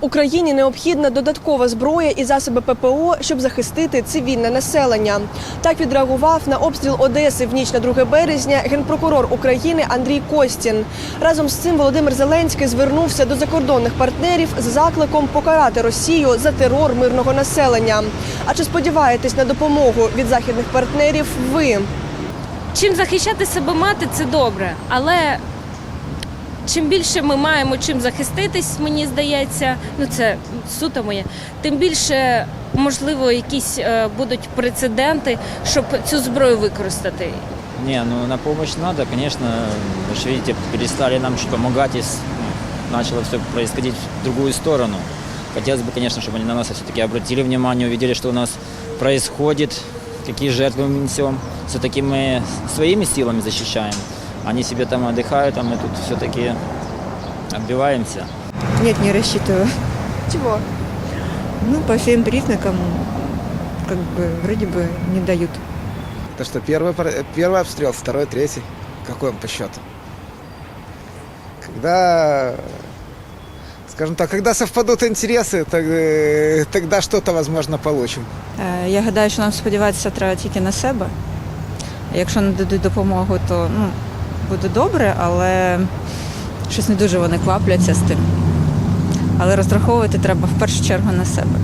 Україні необхідна додаткова зброя і засоби ППО, щоб захистити цивільне населення. Так відреагував на обстріл Одеси в ніч на 2 березня генпрокурор України Андрій Костін. Разом з цим Володимир Зеленський звернувся до закордонних партнерів з закликом покарати Росію за терор мирного населення. А чи сподіваєтесь на допомогу від західних партнерів? Ви Чим захищати себе мати, це добре. Але чим більше ми маємо чим захиститись, мені здається, ну це суто моє, тим більше можливо якісь е, будуть прецеденти, щоб цю зброю використати. Не, ну на помощь надо, конечно. Вы же видите, перестали нам чуть помогать, и с- ну, начало все происходить в другую сторону. Хотелось бы, конечно, чтобы они на нас все-таки обратили внимание, увидели, что у нас происходит, какие жертвы мы несем. Все-таки мы своими силами защищаем. Они себе там отдыхают, а мы тут все-таки отбиваемся. Нет, не рассчитываю. чого? Ну, по всем признакам, как бы, вроде бы не дают. То, что первый, первый обстрел, второй, третий. Какой он по счету? Когда, скажем так, когда совпадут интересы, э, тогда что-то, возможно, получим. Е, Я гадаю, що нам сподіватися треба тільки на себе. Якщо не дадуть допомогу, то ну, буде добре, але щось не дуже вони квапляться з тим. Але розраховувати треба в першу чергу на себе.